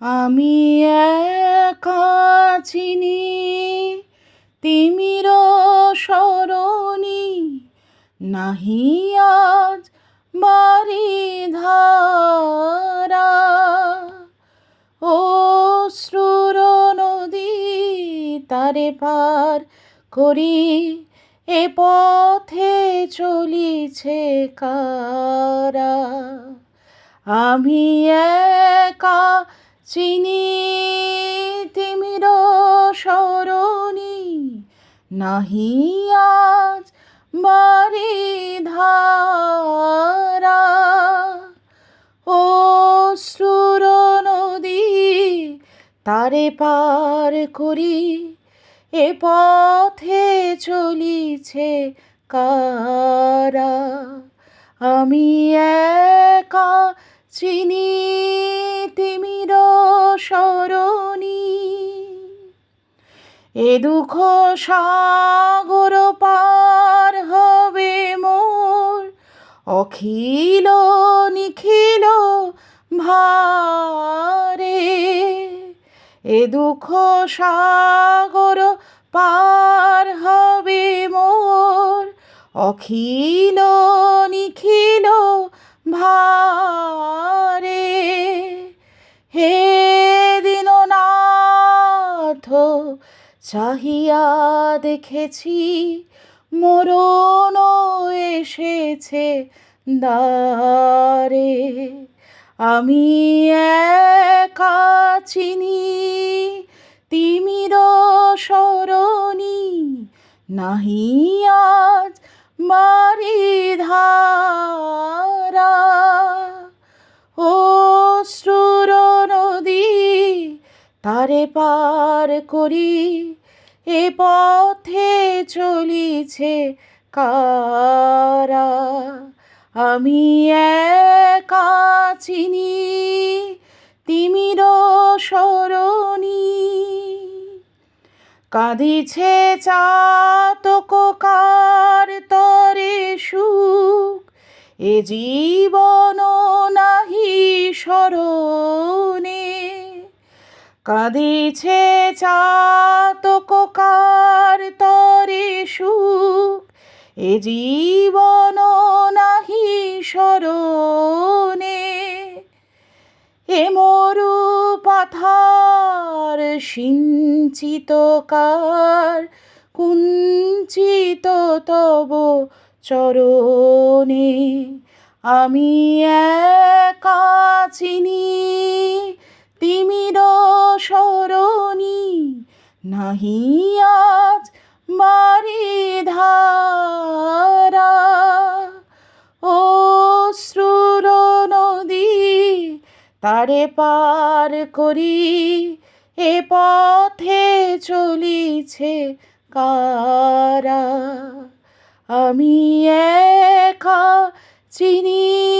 আমি একা চিনি তিমির সরণি নাহি আজ বাড়ি ধারা। ও শ্রুর নদী তারে পার করি, এ পথে চলিছে কারা। আমি একা চিনি, তিমির সরণি, নাহি আজ বাড়ি ধারা। ও শ্রুর নদী তারে পার করি, এ পথে চলিছে কারা। আমি একা চিনি এ দুঃখ সাগর পার হবে মোর। অখিল নিখিল ভারে, এ দুঃখ সাগর পার হবে মোর। অখিল নিখিল ভারে, হে দীননাথ চাহিয়া দেখেছি মরণ এসেছে দারে আমি একা চিনি তিমির সরণি নাহি আজ বাড়ি ধারা। তারে পার করি, এ পথে চলিছে কারা? আমি একা চিনি, তিমির সরণি কাঁদিছে চাতক কার তরে সুখ, এ জীবন নাহি স্মরণে। কাঁদিছে চাতক তরে সুখ। এ জীবন নাহি স্মরণে। এ মরু পাথার সিঞ্চিত কার, কুঞ্চিত তব চরণে। আমি একা চিনি নাহি আজ ধারা ও শ্রুর নদী তারে পার করি, এ পথে চলিছে কারা। আমি একা চিনি